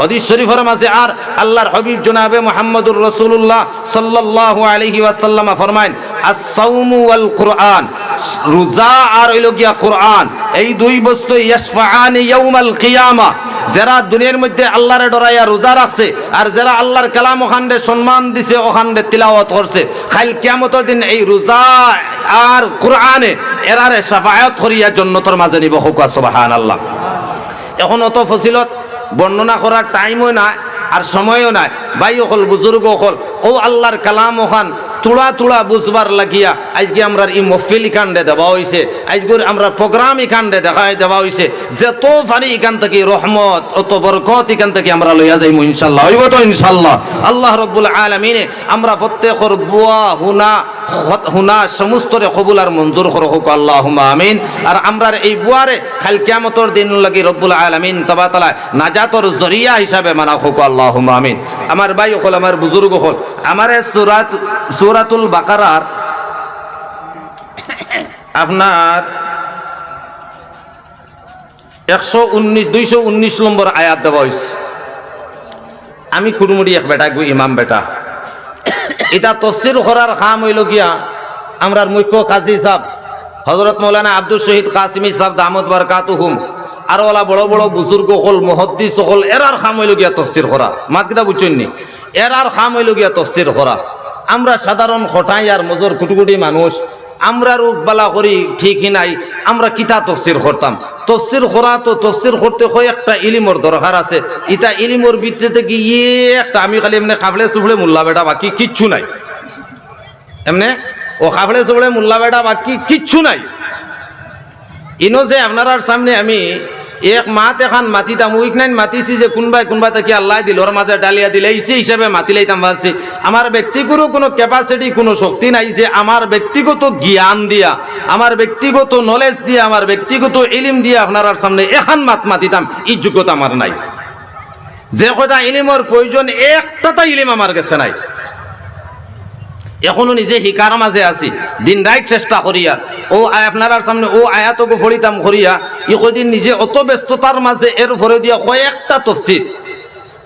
হদিস শরীফের মাঝে আর আল্লাহর হবিব জনাবে মোহাম্মদুর রসুল্লাহ সাল্লাল্লাহু আলাইহি ওয়াসাল্লাম ফরমাইন আস-সাওমু ওয়াল কুরআন রোজা আর হইল গিয়া কোরআন। এই দুই বস্তু, ইয়াশফাআন ইয়াউমাল কিয়ামা যারা দুনিয়ার মধ্যে আল্লাহরে ডরাইয়া রোজা রাখছে আর যারা আল্লাহর কালাম ওখানে সম্মান দিছে, ওখানে তিলাওয়াত করছে। খাইল কিয়ামতের দিন এই রোজা আর কোরআনে এরারে শাফায়াত করিয়া জন্নতর মাঝে নিব, হুক সুবহানাল্লাহ। এখন অত ফসিলত বর্ণনা করার টাইমও নাই আর সময়ও নাই। ভাই অকল বুজুর্গ অকল ও আল্লাহর কালাম ওখান তুড়া তুড়া বুঝবার লাগিয়া আজকে আমরা ই মফিল ইখান্ডে দেওয়া হয়েছে আজকে আমরা প্রোগ্রাম ইখান্ডে দেখাই দেওয়া হয়েছে যত ফানি ইখান থেকে রহমত, অত বরকত ইখান থেকে আমরা লইয়া যাইম ইনশাল্লাহ। হইব তো ইনশাল্লাহ। আল্লাহ রব্বুল আলমিনে আমরা প্রত্যেকর বুয়া হুনা হুনা সমস্তরে কবুল আর মঞ্জুর করো হোক আল্লাহ আমিন। আর আমরা এই বুয়ারে খাল কিয়ামতর দিন লাগি রব্বুল আলমিন তবা তালা নাজাতর জরিয়া হিসাবে মানা হোক আল্লাহ আমিন। আমার ভাই হল, আমার বুজুর্গ হল, আমার সুরাত সুরাতুল বাকারার আপনার একশো উনিশ, দুইশো উনিশ নম্বর আয়াত দেওয়া হয়েছে আমি কুরুমুড়ি এক বেটা গু ইমাম বেটা। এটা তফসির করার খাম হইল গিয়া আমরার মুখ্য কাজী সাহ হজরত মৌলানা আব্দুল শহীদ কাসিমি সাহ দামদ বারকাতু হুম আর ওলা বড় বড় বুজুর্গ হল, মহদ্দিস হল, এরার খাম হইল গিয়া তফসির করা। মাত কিতা বুঝছেন নি? এরার খাম হইল গিয়া তফসির করা। আমরা সাধারণ খটাই আর মজুর কুটুকুটি মানুষ, আমরা বালা করি ঠিকই নাই, আমরা কিতা তফসির করতাম? তফসির খোরা তো তফসির করতে হয় একটা ইলিমর দরকার আছে। ইটা ইলিমর ভিত্তিতে কি ইয়ে একটা আমি খালি এমনি কাফলে সুফলে মোল্লা বেটা বাকি কিচ্ছু নাই। এমনে? ও কাফলে সুফলে মোল্লা বেটা বাকি কিচ্ছু নাই। ইনো যে আপনার সামনে আমি এক মাত এখন মাতিতাম উইক নাইন মাতিছি যে কোনবাই কোনবা তাকে আল্লাহ দিল, ওর মাঝে ডালিয়া দিলে, ইসে হিসাবে মাতিলাইতাম ভাবছি আমার ব্যক্তিগত কোনো ক্যাপাসিটি কোনো শক্তি নাই যে আমার ব্যক্তিগত জ্ঞান দিয়া, আমার ব্যক্তিগত নলেজ দিয়া, আমার ব্যক্তিগত ইলিম দিয়া আপনার সামনে এখন মাত মাতিতাম এই যোগ্যতা আমার নাই। যে কটা ইলিমর প্রয়োজন একটা ইলিম আমার কাছে নাই। এখনও নিজে শিকার মাঝে আছি। দিন রাইট চেষ্টা করিয়া। ও আপনার সামনে, ও আয়াতকে ফরিতাম করিয়া, ই কদিন নিজে অত ব্যস্ততার মাঝে এর ভরে দিয়া কয়েকটা তফসির,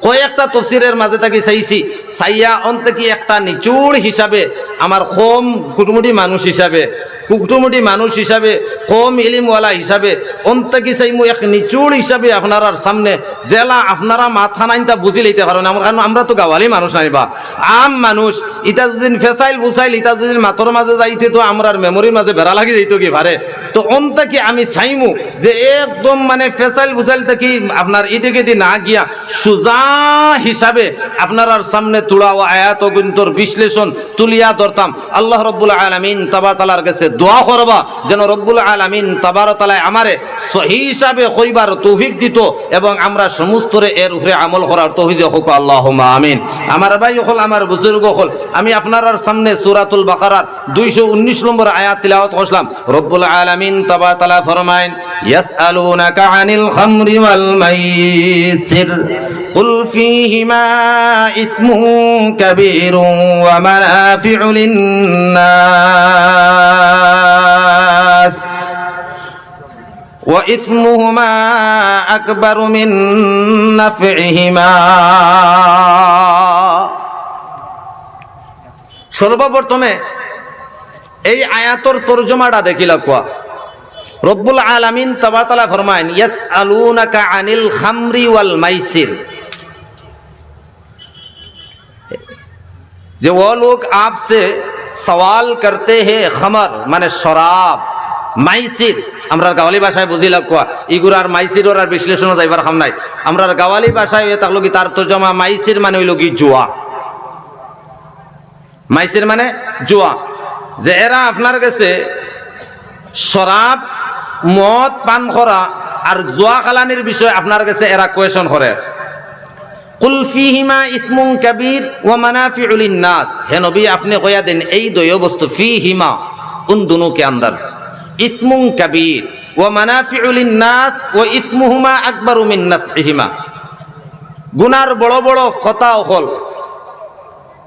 কয়েকটা তফসিরের মাঝে তাকে চাইছি। চাইয়া অন্তে কি একটা নিচুড় হিসাবে, আমার কম কুটুমুটি মানুষ হিসাবে, কুটুমুটি মানুষ হিসাবে, কম ইলিমওয়ালা হিসাবে অন্তে কি চাই এক নিচুড় হিসাবে আপনার সামনে, জেলা আপনারা মাথা নাইনটা বুঝি লইতে পারেন আমরা আমরা তো গাওয়ালি মানুষ নাইবা আম মানুষ ইটা যদি ফেসাইল ফুসাইল ইটা যদি মাথর মাঝে যাইতে তো আমরার মেমোরির মাঝে বেড়া লাগি যাইতো কি পারে? তো অন্তে কি আমি চাইমু যে একদম মানে ফেসাইল ফুসাইল থেকে আপনার এদিকে দি না গিয়া সুজা হিসাবে আপনার সামনে তুড়াও আয়াত গুন্তর বিশ্লেষণ তুলিয়া ধরতাম। আল্লাহ রব্বুল আলমিন তাবার তালার কাছে দোয়া করবা যেন রব্বুল আলমিন তাবার তালায় আমারে সহি হিসাবে কইবার তৌফিক দিত এবং আমরা সমস্তরে এর উপরে আমল করার তৌফিক হোক আল্লাহ আমিন। আমার ভাই হল, আমার বুজুর্গ হল, আমি আপনার সামনে সুরাতুল বাকারার দুইশো উনিশ নম্বর আয়াত তিলাওয়াত করলাম রব্বুল আলমিন তাবার তালা ফরমাইন, ইয়াসআলুনাকা আনিল খামরি ওয়াল মাইসির। قل فيهما إثم كبير ومنافع للناس وإثمهما أكبر من نفعهما সর্বপ্রথমে এই আয়াতর তর্জমাটা দেখিলা কোয়া রব্বুল আলামিন তবাতলা ফরমাইন ইয়াস আলুনাকা আনিল খামরি ওয়াল মাইসির যে ও লোক আপসে সওয়াল করতে হে খমর মানে শরাব, মাইসির। আমরা গাওয়ালি ভাষায় বুঝি কোয়া, ইগুর আর মাইসির ওর আর বিশ্লেষণও যাইবার খাম নাই। আমরা গাওয়ালি ভাষায় হয়ে থাকল কি তার জমা মাইসির মানে হইল কি জুয়া। মাইসির মানে জুয়া। যে এরা আপনার কাছে শরাব, মদ, পান করা আর জুয়া খালানির বিষয়ে আপনার কাছে এরা কোয়েশন করে। দেন, এই দয় বস্তু ফি দুনুকে ও গুনার বড় বড় কথা হল,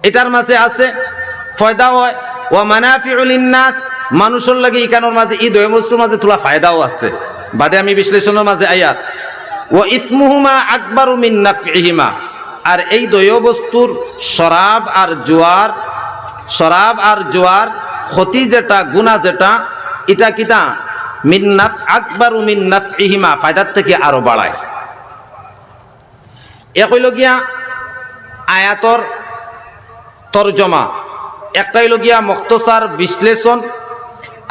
এটার মাঝে আছে ফয়দাও হয়। ও মানাফি নাস মানুষের লাগে ইকানোর মাঝে ই দয় বস্তুর মাঝে তোলা ফায়দাও আছে। বাদে আমি বিশ্লেষণের মাঝে আয়াত ও ইসমুহুমা আকবর উমিন্নাফিহিমা আর এই দয় বস্তুর শরাব আর জোয়ার, শরাব আর জোয়ার, ক্ষতি যেটা, গুণা যেটা, এটা কিতা? মিন্নাফ আকবর মিন্নাফ ইহিমা ফায়দার থেকে আরও বাড়ায়। এ হইল গিয়া আয়াতর তরজমা। একটা হইল গিয়া মক্তসার বিশ্লেষণ,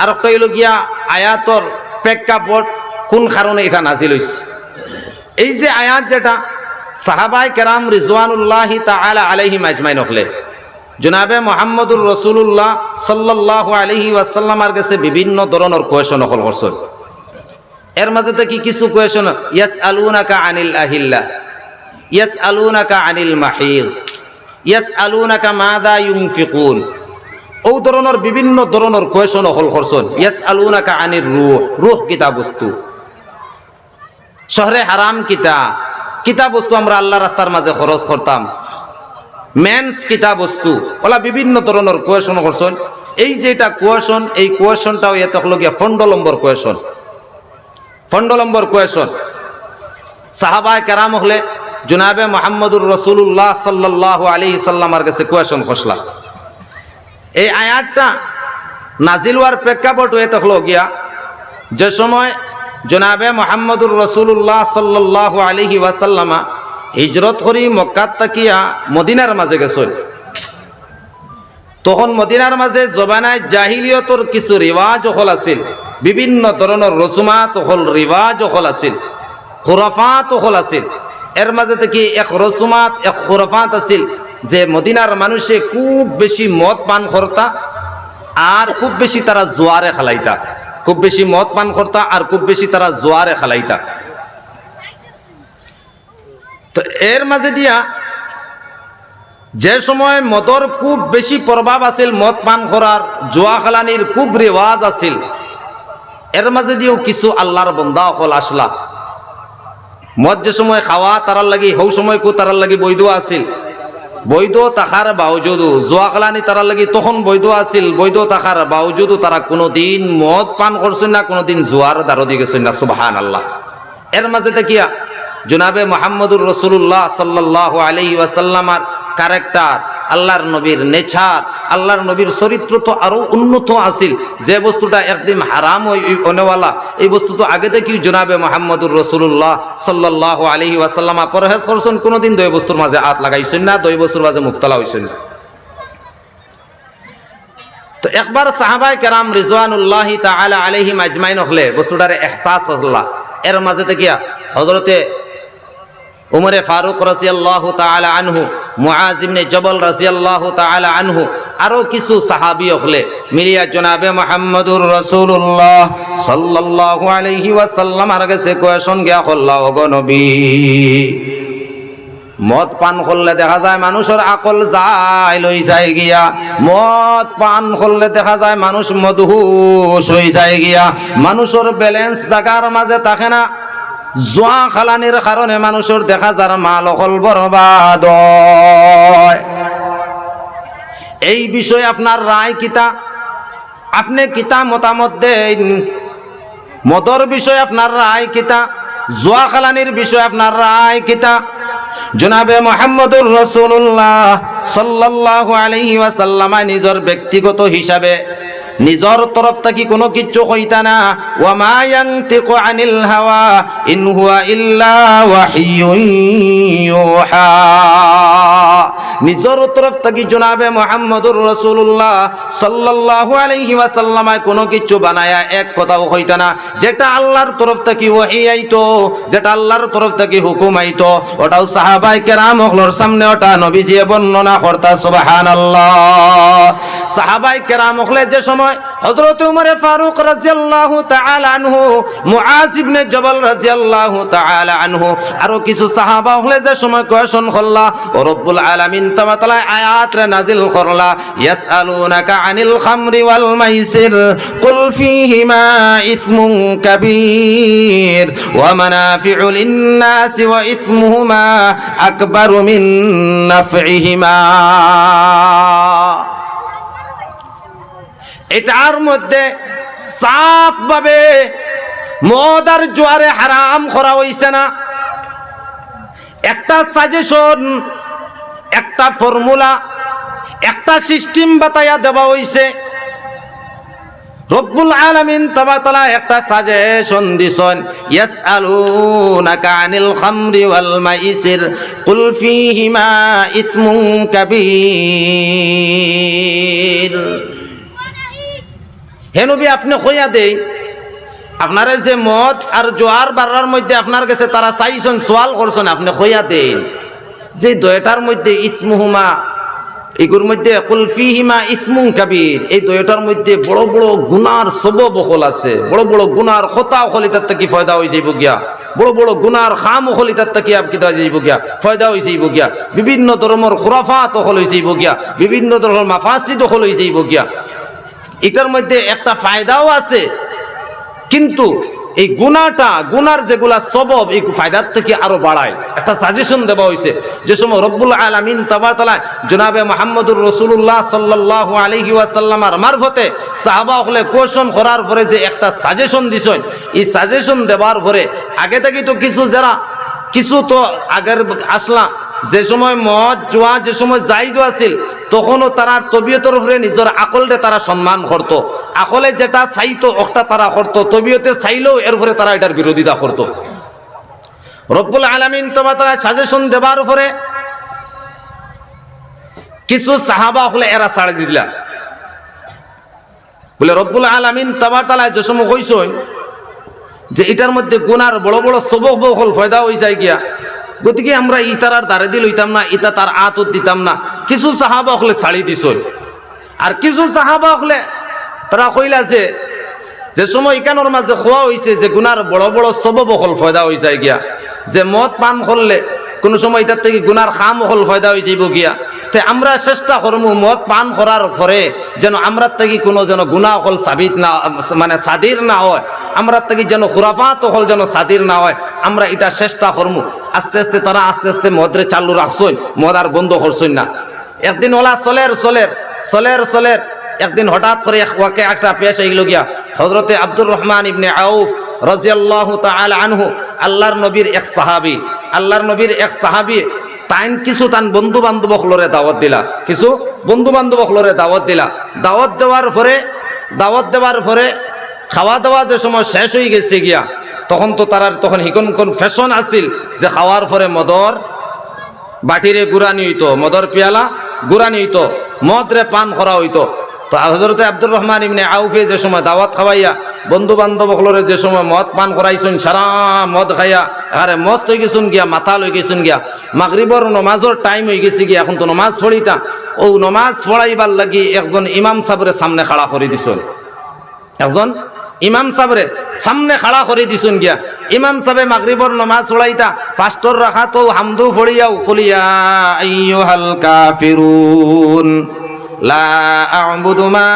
আর একটা হইল গিয়া আয়াতর প্রেক্ষাপট কোন কারণে এটা নাজিল হইছে। এই যে আয়াত যেটা সাহাবাই কেরাম রিজওয়ানুল্লাহ তাআলা আলাইহি মাজমাইন হলে। জনাবে মোহাম্মদুর রসুল্লাহ সাল্লাহ আলহি ওয়াসাল্লামার কাছে বিভিন্ন ধরনের কোয়েশন হল করছেন। এর মাঝে কি কিছু কোয়েশন ইয়াস আলুনাকা আনিল আহিল্লা ইয়াস আলুনাকা আনিল মাহিজ ইয়াস আলুনাকা মাদা ইউনফিকুন। ও ধরনের বিভিন্ন ধরনের কোয়েশন হল করছেন। ইয়াস আলুনাকা আনির রুহ রুহ কিতা বস্তু শহরে হারাম কিতা কিতা বস্তু আমরা আল্লাহ রাস্তার মাঝে খরচ করতাম। মেন্স কিতা বস্তু ওলা বিভিন্ন ধরনের কোয়েশন করছেন। এই যে এটা কোয়েশন এই কোয়েশনটাও এত হলো গিয়া ফন্ডলম্বর কোয়েশন ফন্ডলম্বর কোয়েশন সাহাবায় কেরাম হলে জুনাবে মোহাম্মদুর রসুল্লাহ সাল্লাহ আলী সাল্লামার কাছে কোয়েশন খসলা। এই আয়াতটা নাজিল হওয়ার প্রেক্ষাপট এত হলো গিয়া যে সময় জনাবে মোহাম্মদুর রসুল্লাহ সাল্লাহ আলিহি ওয়াসাল্লামা হিজরত করি মক্কাত তাকিয়া মদিনার মাঝে গেছিল তখন মদিনার মাঝে জবানায় জাহিলিয়তর কিছু রিওয়াজ হল আছিল। বিভিন্ন ধরনের রসুমাত হল, রিওয়াজ হল আছিল। খুরফাত হল আছিল। এর মাঝে থেকে এক রসুমাত, এক খুরফাত আছিল যে মদিনার মানুষে খুব বেশি মদ পান করতা আর খুব বেশি তারা জোয়ারে খালাইতা। খুব বেশি মদ পান করতা আর খুব বেশি তারা জোয়ারে খালাইতা। তো এর মাঝে দিয়া যে সময় মদর খুব বেশি প্রভাব আছিল, মদ পান করার, জোয়া খালানির খুব রেওয়াজ আছিল, এর মাঝে দিয়েও কিছু আল্লাহর বন্দা অকল আসলা। মদ যে সময় খাওয়া তারার লাগি, হৌ সময় কু তারার লাগি বৈধ আছিল। বৈধ তাহার বাউজুদু। জোয়াকলানি তারা লাগি তখন বৈধ আছিল। বৈধ তাহার বাউজুদু তারা কোনোদিন মদ পান করছেন না, কোনোদিন জোয়ার দারদি গেছেন না সুবাহান আল্লাহ এর মাঝে দেখিয়া জনাবে মোহাম্মদুর রসুল্লাহ সাল্লাহ আলি ওয়াসাল্লামার ক্যারেক্টার আল্লাহর নবীর নেচার, আল্লাহর নবীর চরিত্র তো আরও উন্নত আছিল। যে বস্তুটা একদিন হারাম অনেওয়ালা, এই বস্তু তো আগে থেকেই জনাবে মোহাম্মদুর রসুল্লাহ সাল্লাহ আলি ওয়াসাল্লামা। পরহেজ করছেন, কোনোদিন দই বস্তুর মাঝে হাত লাগাইছেন না, দই বস্তুর মাঝে মুক্তলা হয়েছেন না। তো একবার সাহাবাই কেরাম রিজওয়ানুল্লাহ তালা আলহিম আজমাইন হলে বস্তুটার এহসাস হল্লা এর মাঝে থেকে হজরতে উমরে ফারুক রাজিয়াল্লাহ তালা আনহু মুআজিমনে জবল রাজিয়াল্লাহ তালা আনহু, আরও কিছু সাহাবি হলে মিলিয়া জনাবে মোহাম্মদুর রসুল্লাহ সাল্লাহ আলহি ওয়াসাল্লাম আর গেছে কোয়েশন গিয়া হল্লা অগনবী মদ পান করলে দেখা যায় মানুষের আকল যায় লই যায় গিয়া। মদ পান করলে দেখা যায় মানুষ মধুস হয়ে যায় গিয়া। মানুষের ব্যালেন্স জাগার মাঝে থাকে না। জোয়া খালানির কারণে মানুষের দেখা যার মাল অকল বরবাদ। এই বিষয়ে আপনার রায় কিতা? আপনি কিতা মতামত দেন? মদর বিষয়ে আপনার রায় কিতা? জোয়া খালানির বিষয়ে আপনার রায় কিতা? জনাবে মোহাম্মদুর রসুল্লাহ সাল্লাহ আলহি ওয়াসাল্লামা নিজের ব্যক্তিগত হিসাবে নিজর তরফ থাকি কোনো কিচ্ছু কইতা না। ওয়ামা ইয়ানতিকু আনিল হাওয়া, ইন হুয়া ইল্লা ওয়াহিয়ুন ইউহা। নিজর তরফ থাকি জনাবে মোহাম্মদুর রসুল্লাহ সাল্লাল্লাহু আলাইহি ওয়াসাল্লামায় কোনো কিছু বানায়া এক কথাও কইতা না। যেটা আল্লাহর তরফ থেকে ওহি আইতো, যেটা আল্লাহর তরফ থেকে হুকুম আইতো, ওটাও সাহাবাই কেরাম হলর সামনে ওটা নবীজিয়ে বর্ণনা করতা, সুবহানাল্লাহ। সাহাবাই কেরাম হলে যে সময় হযরত উমরে ফারুক রাদিয়াল্লাহু তাআলা আনহু, মুআজ ইবনে জবল রাদিয়াল্লাহু তাআলা আনহু, আরও কিছু সাহাবা হলে যে সময় কোয়েশন করলা, ও রব্বুল আলামিন তাআলা আয়াত রে নাজিল করলা, ইয়াসআলুনাকা আনিল খামরি ওয়াল মাইসির, কুল ফীহিমা ইসমুন কাবীর, ওয়া মানাফিউ লিন-নাসি ওয়া ইসমুহুমা আকবারু মিন এটার মধ্যে সাফ ভাবে মদ আর জোয়ারে হারাম করা হইছে না। একটা সাজেশন একটা ফর্মুলা একটা সিস্টেম বাতায়া দেওয়া হইছে। রব্বুল আলামিন তবা তালা একটা সাজেশন দিছন, ইয়াসআলুনাকা আনিল খামরি ওয়াল মাইসির, কুল ফীহিমা ইসমুন কাবীর। হে নবী, আপনি কইয়া দেই। আপনারা যে মদ আর জোয়ার বাড়ার মধ্যে আপনার কাছে তারা চাইছেন, সোয়াল করছেন, আপনি কইয়া দেন যে দয়টার মধ্যে ইসমুহুমা, এগুর মধ্যে কুলফিহিমা ইসমুং কাবির, এই দয়টার মধ্যে বড় বড় গুনার সব বহল আছে। বড় বড় গুনার খতা হলি তার কি ফয়দা হয়ে যাইব গিয়া। বড় বড় গুনার খাম হলি তার কি আপ কিতা যাইব গিয়া, ফয়দা হয়ে যাইব গিয়া। বিভিন্ন ধর্মের খুরাফাত হল হয়ে যাইব গিয়া। বিভিন্ন ধরনের মাফাসিদ হল হয়ে যাইব গিয়া। এটার মধ্যে একটা ফায়দাও আছে। কিন্তু এই গুণাটা গুনার যেগুলা সবব, এই ফায়দার থেকে আরও বাড়ায়। একটা সাজেশন দেওয়া হয়েছে যে সময় রব্বুল আলমিন তাবাতালায় জনাবে মোহাম্মদুর রসুল্লাহ সাল্লাহ আলহি ওয়াসাল্লামার মারফতে সাহাবা হলে কোশন করার পরে যে একটা সাজেশন দিছেন, এই সাজেশন দেওয়ার পরে আগে থেকে তো কিছু যারা, কিছু তো আগের আসলা যে সময় মদ, জোয়া, যে সময় জাইজ আছিল, তখনও তারা তবিয়তের উপরে নিজের আকলরে তারা সম্মান করত। আকলে যেটা চাইতো ওটা তারা করতো। তবিয়তে চাইলেও এর উপরে তারা এটার বিরোধিতা করত। রব্বুল আলমিন তোমার তারা সাজেশন দেবার উপরে কিছু সাহাবা হলে এরা ছাড়ে দিলা। বলে, রব্বুল আলমিন তোমার তালায় যে সময় কইসন যে এটার মধ্যে গুনার বড় বড় সবক বহল ফয়দা হয়ে যায় গিয়া গতিকে আমরা ইতার দ্বারে দিল হইতাম না, ইতা তার আতত দিতাম না। কিছু সাহাবা হলে ছাড়ি দিস আর কিছু সাহাবা হলে তারা কইলা যে যে সময় ইকানোর মাঝে খোয়া হয়েছে যে গুনার বড় বড় সব বহল ফয়দা হয়ে যায় গিয়া। যে মদ পান করলে কোনো সময় এটার থেকে গুনার খাম হল ফয়দা হয়ে যাইব গিয়া। তে আমরা চেষ্টা করব মদ পান করার পরে যেন আমরা থেকে কোনো যেন গুণা হল সাবিত না মানে সাদির না হয়। আমরা থেকে যেন খুরাফাত হল যেন সাদির না হয়, আমরা এটা চেষ্টা করব আস্তে আস্তে তারা আস্তে আস্তে মদরে চালু রাখছই, মদ আর বন্ধ করছই না। একদিন ওলা চলের চলের চলের চলের একদিন হঠাৎ করে ওয়াকে একটা পেশ হয়ে গেল গিয়া হজরতে আব্দুর রহমান ইবনে আউফ রাজিয়াল্লাহু তাআলা আনহু, আল্লাহর নবীর এক সাহাবী, আল্লাহর নবীর এক সাহাবী তাইন কিছু তান বন্ধু বান্ধব হলরে দাওয়াত দিলা। কিছু বন্ধু বান্ধব হলরে দাওয়াত দিলা। দাওয়াত দেওয়ার পরে, দাওয়াত দেওয়ার পরে খাওয়া দাওয়া যে সময় শেষ হয়ে গেছে গিয়া, তখন তো তারার তখন হিকন কোন ফ্যাশন আছিল যে খাওয়ার পরে মদর বাটিরে গুড়ানি হইতো মদর পিয়ালা গুড়ানি হইতো মদরে পান করা হইতো। তো হজরতে আব্দুর রহমান ইমনে আউফে যে সময় দাওয়াত খাওয়াইয়া বন্ধু বান্ধব হলরে যে সময় মদ পান করাইছুন, সারা মদ খাইয়া, আরে মস্ত হয়ে গেছুন গিয়া মাথা লই গেছুন গিয়া, মাগরিবর নমাজর টাইম হয়ে গেছে গিয়া, এখন তো নমাজ পড়িতা, ও নমাজ পড়াইবার লাগি একজন ইমাম সাবরে সামনে খাড়া করে দিছুন। একজন ইমাম সাবরে সামনে খাড়া করে দিছুন গিয়া। ইমাম সাবে মাগরিবর নমাজ চড়াইতা ফাস্টর রাখা তো হামদু ফড়িয়া উকলিয়া আইয়ুহাল কাফিরুন, লা আ'বুদু মা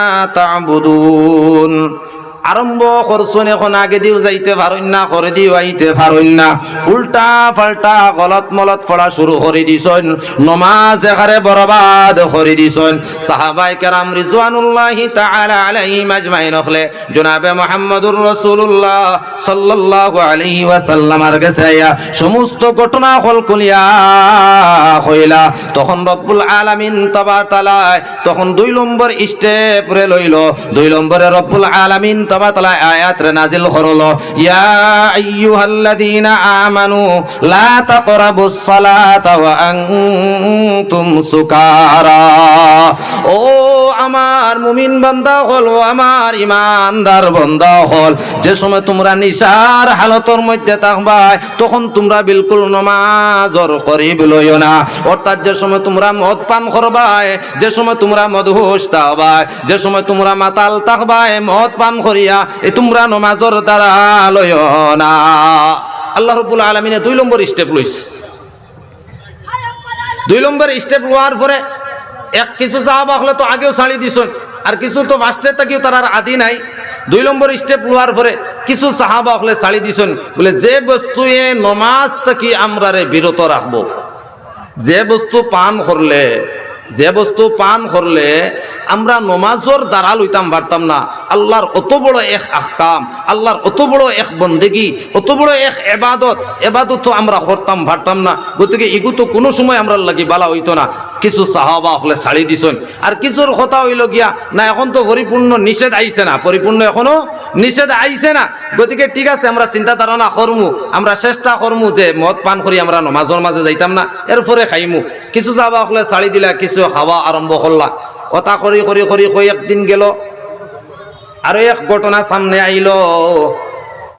আরম্ভ করছুন এখন, আগে দিও যাইতে পারুন না করে দিও আইতে পারুন না। উল্টা পাল্টা গলত মলত পড়া শুরু করে দিছন, নমাজ এখারে বরবাদ করে দিছন। সাহাবাই কেরাম রিজওয়ানুল্লাহি তাআলা আলাইহিম আজমাইন হলে জনাবে মুহাম্মদুর রাসূলুল্লাহ সাল্লাল্লাহু আলাইহি ওয়াসাল্লামার কাছে আইয়া সমস্ত ঘটনা হল কুলিয়া হইলা। তখন রব্বুল আলামিন তাবার তালায় তখন দুই নম্বর স্টেপ রে লইল, দুই নম্বরে রব্বুল আলামিন নাজিল ইয়া ও হল হল। যে সময় তোমরা নিশার হালতর মধ্যে থাকবাই তখন তোমরা বিলকুল নমাজর করিব লইও না। অর্থাৎ যে সময় তোমরা মদ পান করবাই যে সময় তোমরা মদহুশ থাকবাই যে সময় তোমরা মাতাল থাকবাই মদ পান করিয়া, এ তোমরা নমাজর দ্বারা লইও না। আল্লাহ রব্বুল আলমিনে দুই নম্বর স্টেপ লইছে। দুই নম্বর স্টেপ লোয়ার পরে এক কিছু সাহাবা হলে তো আগেও ছাড়ি দিছন, আর কিছু তো ফার্স্টে থাকিও তার আর আদি নাই। দুই নম্বর স্টেপ লোয়ার পরে কিছু সাহাবা হলে ছাড়ি দিছন, বলে যে বস্তু এ নমাজ থাকি আমরা বিরত রাখব, যে বস্তু পান করলে যে বস্তু পান করলে আমরা নমাজর দ্বারা লইতাম, পারতাম না। আল্লাহর অত বড় এক আহকাম, আল্লাহর অত বড় এক বন্দেগি, অত বড় এক এবাদত। এবাদত আমরা করতাম, পারতাম না। গতিকে এগু তো কোনো সময় আমরা লাগি বালা হইতো না। কিছু সাহাবা হলে ছাড়ি দিছন। আর কিছুর কথা হইল গিয়া, না, এখন তো পরিপূর্ণ নিষেধ আইছে না। পরিপূর্ণ এখনও নিষেধ আইছে না। গতিকে ঠিক আছে, আমরা চিন্তা ধারণা করমু। আমরা চেষ্টা করমু যে মদ পান করি, আমরা নমাজর মাঝে যাইতাম না। এরপরে খাইমু। কিছু যাবা হলে ছাড়ি দিলা, কিছু খাওয়া আরম্ভ করলা কথা করি করি করি কই একদিন গেল। আরও এক ঘটনা সামনে আইলো।